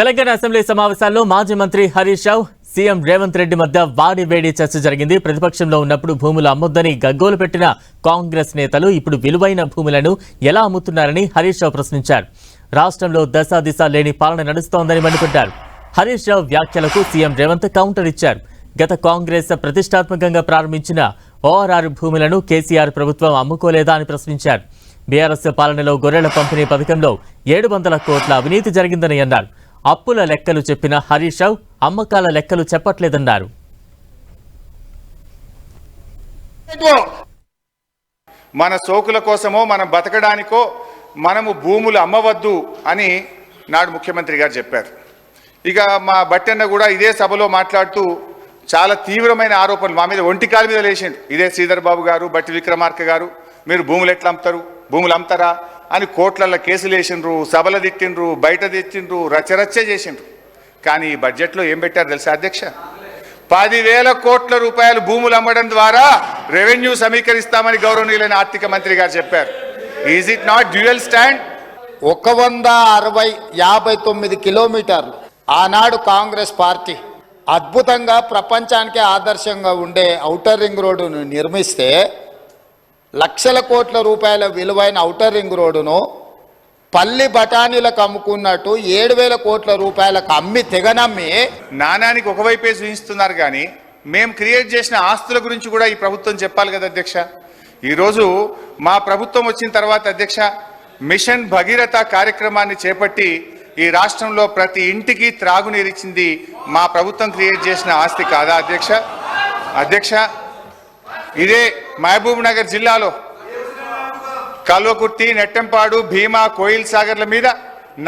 Telangana assembly సమావేశాల్లో మాజీ మంత్రి హరీష్ రావు సీఎం రేవంత్ రెడ్డి మధ్య వాడి వేడి చర్చ జరిగింది. ప్రతిపక్షంలో ఉన్నప్పుడు భూములు అమ్మొద్దని గగ్గోలు పెట్టిన కాంగ్రెస్ నేతలు ఇప్పుడు విలువైన భూములను ఎలా అమ్ముతున్నారని హరీష్ రావు ప్రశ్నించారు. రాష్ట్రంలో దశ దిశ లేని పాలన నడుస్తోందని మండిపడ్డారు. హరీష్ రావు వ్యాఖ్యలకు సీఎం రేవంత్ కౌంటర్ ఇచ్చారు. గత కాంగ్రెస్ ప్రతిష్టాత్మకంగా ప్రారంభించిన ఓఆర్ఆర్ భూములను కేసీఆర్ ప్రభుత్వం అమ్ముకోలేదా అని ప్రశ్నించారు. బీఆర్ఎస్ పాలనలో గొర్రెల పంపిణీ పథకంలో ఏడు వందల కోట్ల అవినీతి జరిగిందని అన్నారు. అప్పుల లెక్కలు చెప్పిన హరీష్ రావు అమ్మకాల లెక్కలు చెప్పట్లేదన్నారు. మన సోకుల కోసమో మనం బతకడానికో మనము భూములు అమ్మవద్దు అని నాడు ముఖ్యమంత్రి గారు చెప్పారు. ఇక మా బట్టన్న కూడా ఇదే సభలో మాట్లాడుతూ చాలా తీవ్రమైన ఆరోపణలు మా మీద ఒంటికాల మీద లేచిండు. ఇదే శ్రీధర్ బాబు గారు బట్టి విక్రమార్క గారు మీరు భూములు ఎట్లా అమ్ముతారు? భూములు అమ్ముతారా? అని కోట్లల్లో కేసులు వేసిండ్రు సభలు తిట్టిండ్రు బయట తెచ్చిండ్రు రచరచ్చ చేసిండ్రు. కానీ ఈ బడ్జెట్లో ఏం పెట్టారు తెలుసా అధ్యక్ష? పదివేల కోట్ల రూపాయలు భూములు అమ్మడం ద్వారా రెవెన్యూ సమీకరిస్తామని గౌరవనీయులైన ఆర్థిక మంత్రి గారు చెప్పారు. Is it not dual stand ఒక వంద అరవై యాభై తొమ్మిది కిలోమీటర్లు ఆనాడు కాంగ్రెస్ పార్టీ అద్భుతంగా ప్రపంచానికే ఆదర్శంగా ఉండే ఔటర్ రింగ్ రోడ్డును నిర్మిస్తే లక్షల కోట్ల రూపాయల విలువైన ఔటర్ రింగ్ రోడ్డును పల్లి బఠానీలకు అమ్ముకున్నట్టు ఏడు వేల కోట్ల రూపాయలకు అమ్మి తెగనమ్మి నాణానికి ఒకవైపే చూపిస్తున్నారు కానీ మేము క్రియేట్ చేసిన ఆస్తుల గురించి కూడా ఈ ప్రభుత్వం చెప్పాలి కదా అధ్యక్ష. ఈరోజు మా ప్రభుత్వం వచ్చిన తర్వాత అధ్యక్ష మిషన్ భగీరథ కార్యక్రమాన్ని చేపట్టి ఈ రాష్ట్రంలో ప్రతి ఇంటికి త్రాగునీరిచ్చింది మా ప్రభుత్వం క్రియేట్ చేసిన ఆస్తి కాదా అధ్యక్ష? అధ్యక్ష ఇదే మహబూబ్ నగర్ జిల్లాలో కల్వకుర్తి నెట్టంపాడు భీమా కోయిల్ సాగర్ల మీద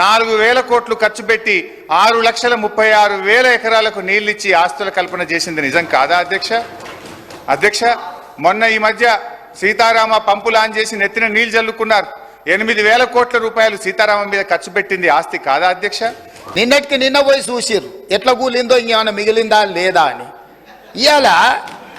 నాలుగు వేల కోట్లు ఖర్చు పెట్టి ఆరు లక్షల ముప్పై ఆరు వేల ఎకరాలకు నీళ్ళిచ్చి ఆస్తుల కల్పన చేసింది నిజం కాదా అధ్యక్ష? అధ్యక్ష మొన్న ఈ మధ్య సీతారామ పంపు లాంచ్ చేసి నెత్తిన నీళ్ళు జల్లుకున్నారు. ఎనిమిది వేల కోట్ల రూపాయలు సీతారామం మీద ఖర్చు పెట్టింది ఆస్తి కాదా అధ్యక్ష? నిన్నటికి నిన్న పోయి చూసిర్రు. ఎట్లా కూలిందో ఇంకేమైనా మిగిలిందా లేదా అని. ఇవాళ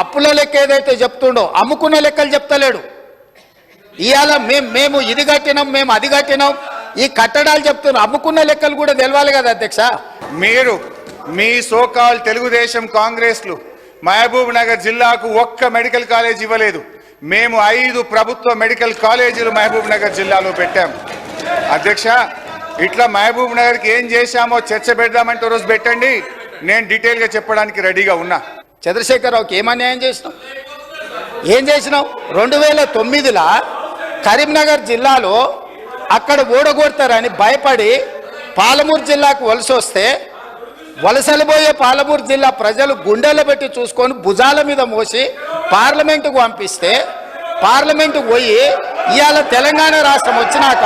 అప్పుల లెక్క ఏదైతే చెప్తుండో అమ్ముకున్న లెక్కలు చెప్తలేడు. ఇవాళ మేము మేము ఇది కట్టినాం మేము అది కట్టినాం ఈ కట్టడాలు చెప్తున్నాం అమ్ముకున్న లెక్కలు కూడా తెలవాలి కదా అధ్యక్ష? మీరు మీ సోకాల్ తెలుగుదేశం కాంగ్రెస్లు మహబూబ్ నగర్ జిల్లాకు ఒక్క మెడికల్ కాలేజ్ ఇవ్వలేదు. మేము ఐదు ప్రభుత్వ మెడికల్ కాలేజీలు మహబూబ్ నగర్ జిల్లాలో పెట్టాం. అధ్యక్ష ఇట్లా మహబూబ్ నగర్కి ఏం చేశామో చర్చ పెడదామంటే రోజు పెట్టండి. నేను డీటెయిల్గా చెప్పడానికి రెడీగా ఉన్నా. చంద్రశేఖరరావుకి ఏం అన్యాయం చేసినాం ఏం చేసినాం రెండు వేల తొమ్మిదిలో కరీంనగర్ జిల్లాలో అక్కడ ఓడగొడతారని భయపడి పాలమూరు జిల్లాకు వలస వస్తే వలసలు పోయే పాలమూరు జిల్లా ప్రజలు గుండెలు పెట్టి చూసుకొని భుజాల మీద మోసి పార్లమెంటుకు పంపిస్తే పార్లమెంటు పోయి ఇవాళ తెలంగాణ రాష్ట్రం వచ్చినాక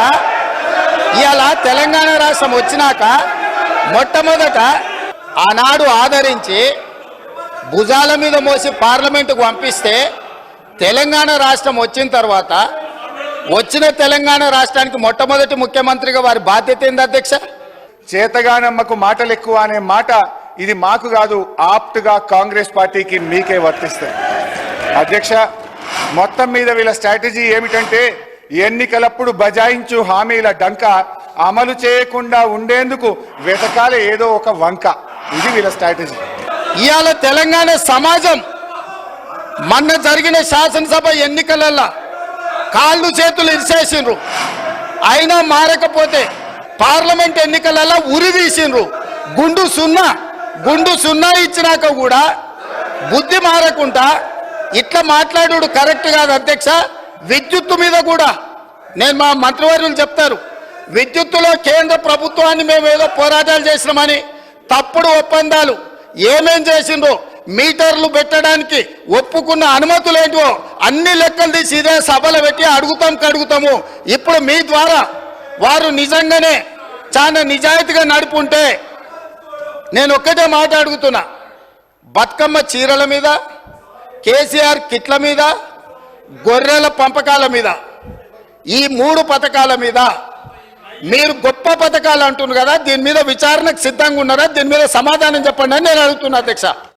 ఇవాళ తెలంగాణ రాష్ట్రం వచ్చినాక మొట్టమొదట ఆనాడు ఆదరించి భుజాల మీద మోసి పార్లమెంటుకు పంపిస్తే తెలంగాణ రాష్ట్రం వచ్చిన తర్వాత వచ్చిన తెలంగాణ రాష్ట్రానికి మొట్టమొదటి ముఖ్యమంత్రిగా వారి బాధ్యత ఏంది అధ్యక్ష? చేతగానమ్మకు మాటలు ఎక్కువ అనే మాట ఇది మాకు కాదు ఆప్ట్గా కాంగ్రెస్ పార్టీకి మీకే వర్తిస్తాయి. అధ్యక్ష మొత్తం మీద వీళ్ళ స్ట్రాటజీ ఏమిటంటే ఎన్నికలప్పుడు బజాయించు హామీల డంక అమలు చేయకుండా ఉండేందుకు వెతకాలే ఏదో ఒక వంక. ఇది వీళ్ళ స్ట్రాటజీ. ఇవాళ తెలంగాణ సమాజం మొన్న జరిగిన శాసనసభ ఎన్నికలలో కాళ్ళు చేతులు ఇరిసేసిండ్రు. అయినా మారకపోతే పార్లమెంట్ ఎన్నికలలో ఉరి తీసిండ్రు. గుండు సున్నా గుండు సున్నా ఇచ్చినాక కూడా బుద్ధి మారకుండా ఇట్లా మాట్లాడు కరెక్ట్ కాదు అధ్యక్ష. విద్యుత్తు మీద కూడా నేను మా మంత్రివర్యులు చెప్తారు. విద్యుత్తులో కేంద్ర ప్రభుత్వాన్ని మేము ఏదో పోరాటాలు చేసినామని తప్పుడు ఒప్పందాలు ఏమేం చేసిండ్రో మీటర్లు పెట్టడానికి ఒప్పుకున్న అనుమతులు ఏంటో అన్ని లెక్కలు తీసి ఇదే సభలు పెట్టి అడుగుతాం కడుగుతాము. ఇప్పుడు మీ ద్వారా వారు నిజంగానే చాలా నిజాయితీగా నడుపుంటే నేను ఒక్కటే మాట అడుగుతున్నా. బతుకమ్మ చీరల మీద కేసీఆర్ కిట్ల మీద గొర్రెల పంపకాల మీద ఈ మూడు పథకాల మీద మీరు గొప్ప పథకాలు అంటున్నారు కదా దీని మీద విచారణకు సిద్ధంగా ఉన్నారా దీని మీద సమాధానం చెప్పండి అని నేను అడుగుతున్నా అధ్యక్ష.